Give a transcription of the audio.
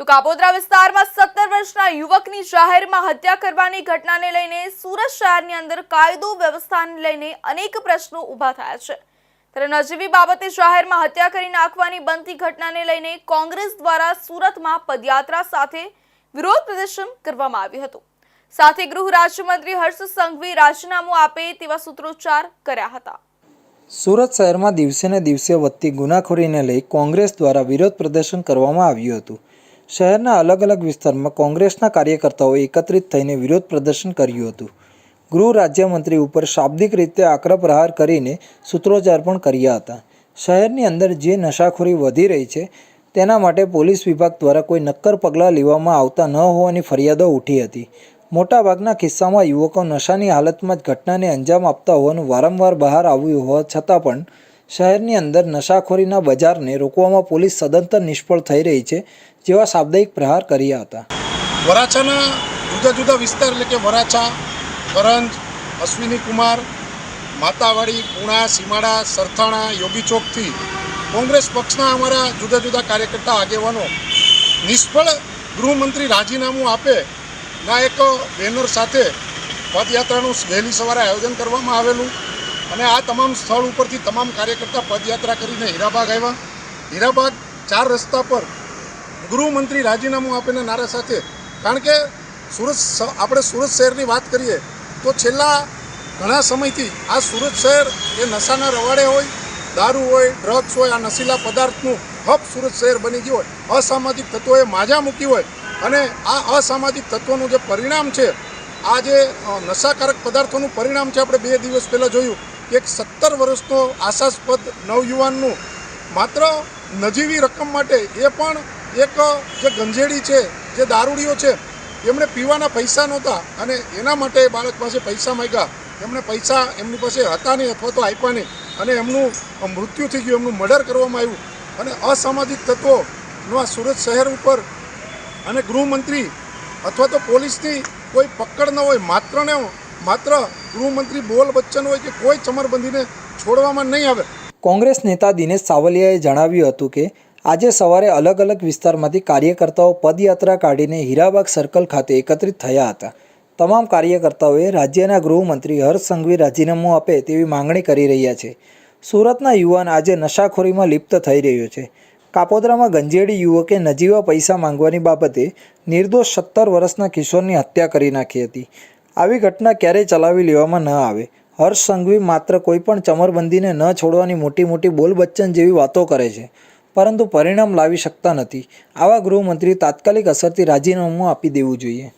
તો કાપોદ્રા વિસ્તારમાં સત્તર વર્ષના યુવકની જાહેરમાં હત્યા કરવાની ઘટનાને લઈને સુરત શહેરની અંદર કાયદો વ્યવસ્થાને લઈને અનેક પ્રશ્નો ઊભા થયા છે. ત્યારે નજીવી બાબતે જાહેરમાં હત્યા કરી નાખવાની બનતી ઘટનાને લઈને કોંગ્રેસ દ્વારા સુરતમાં પદયાત્રા સાથે વિરોધ પ્રદર્શન કરવામાં આવ્યું હતું. સાથે ગૃહ રાજ્યમંત્રી હર્ષ સંઘવી રાજીનામું આપે તેવા સૂત્રોચ્ચાર કર્યા હતા. સુરત શહેરમાં દિવસે ને દિવસે વધતી ગુનાખોરીને લઈ કોંગ્રેસ દ્વારા વિરોધ પ્રદર્શન કરવામાં આવ્યું હતું. શહેરના અલગ અલગ વિસ્તારમાં કોંગ્રેસના કાર્યકર્તાઓ એકત્રિત થઈને વિરોધ પ્રદર્શન કર્યું હતું. ગૃહ રાજ્યમંત્રી ઉપર શાબ્દિક રીતે આકરા પ્રહાર કરીને સૂત્રોચ્ચાર પણ કર્યા હતા. શહેરની અંદર જે નશાખોરી વધી રહી છે, તેના માટે પોલીસ વિભાગ દ્વારા કોઈ નક્કર પગલાં લેવામાં આવતા ન હોવાની ફરિયાદો ઉઠી હતી. મોટાભાગના કિસ્સામાં યુવકો નશાની હાલતમાં જ ઘટનાને અંજામ આપતા હોવાનું વારંવાર બહાર આવ્યું હોવા છતાં પણ શહેરની અંદર નશાખોરીના બજારને રોકવામાં પોલીસ સદંતર નિષ્ફળ થઈ રહી છે, જેવા શાબ્દિક પ્રહાર કર્યા હતા. વરાછાના જુદા જુદા વિસ્તાર એટલે કે વરાછા, કરંજ, અશ્વિની કુમાર, માતાવાડી, પુણા, સીમાડા, સરથાણા, યોગી ચોકથી કોંગ્રેસ પક્ષના અમારા જુદા જુદા કાર્યકર્તા આગેવાનો નિષ્ફળ ગૃહમંત્રી રાજીનામું આપે, ના એક બેનર સાથે પદયાત્રાનું વહેલી સવારે આયોજન કરવામાં આવેલું. અને આ તમામ સ્થળ ઉપરથી તમામ કાર્યકર્તા પદયાત્રા કરીને હીરાબાગ આવ્યા. હીરાબાગ ચાર રસ્તા પર ગૃહમંત્રી રાજીનામું આપીને નારા સાથે. કારણ કે સુરત આપણે સુરત શહેરની વાત કરીએ, તો છેલ્લા ઘણા સમયથી આ સુરત શહેર એ નશાના રવાડે હોય, દારૂ હોય ડ્રગ્સ હોય, આ નશીલા પદાર્થનું હબ સુરત શહેર બની ગયું હોય. અસામાજિક તત્વોએ માજા મૂકી હોય. અને આ અસામાજિક તત્વોનું જે પરિણામ છે, આ જે નશાકારક પદાર્થોનું પરિણામ છે, આપણે બે દિવસ પહેલાં જોયું. એક સત્તર વર્ષનો આશાસ્પદ નવયુવાનનું માત્ર નજીવી રકમ માટે એ પણ એક જે ગંજેડી છે, જે દારૂડીઓ છે, એમણે પીવાના પૈસા નહોતા અને એના માટે બાળક પાસે પૈસા માંગ્યા. એમણે પૈસા એમની પાસે હતા નહીં અથવા તો આપ્યા નહીં અને એમનું મૃત્યુ થઈ ગયું, એમનું મર્ડર કરવામાં આવ્યું. અને અસામાજિક તત્વોનો આ સુરત શહેર ઉપર અને ગૃહમંત્રી અથવા તો પોલીસની કોઈ પકડ ન હોય, માત્ર ને માત્ર ગૃહમંત્રી બોલ બચ્ચન હોય કે કોઈ ચમરબંધીને છોડવામાં નહીં આવે. કોંગ્રેસ નેતા દિનેશ સાવલિયાએ જણાવ્યું હતું કે, આજે સવારે અલગ અલગ વિસ્તારમાંથી કાર્યકર્તાઓ પદયાત્રા કાઢીને હીરાબાગ સર્કલ ખાતે એકત્રિત થયા હતા. તમામ કાર્યકર્તાઓએ રાજ્યના ગૃહમંત્રી હર્ષ સંઘવી રાજીનામું આપે તેવી માંગણી કરી રહ્યા છે. સુરતના યુવાન આજે નશાખોરીમાં લિપ્ત થઈ રહ્યો છે. કાપોદ્રામાં ગંજેડી યુવકે નજીવા પૈસા માંગવાની બાબતે નિર્દોષ સત્તર વર્ષના કિશોરની હત્યા કરી નાખી હતી. આવી ઘટના ક્યારેય ચલાવી લેવામાં ન આવે. હર્ષ સંઘવી માત્ર કોઈપણ ચમરબંધીને ન છોડવાની મોટી મોટી બોલ બચ્ચન જેવી વાતો કરે છે, પરંતુ પરિણામ લાવી શકતા નથી. આવા ગૃહમંત્રી તાત્કાલિક અસરથી રાજીનામું આપી દેવું જોઈએ.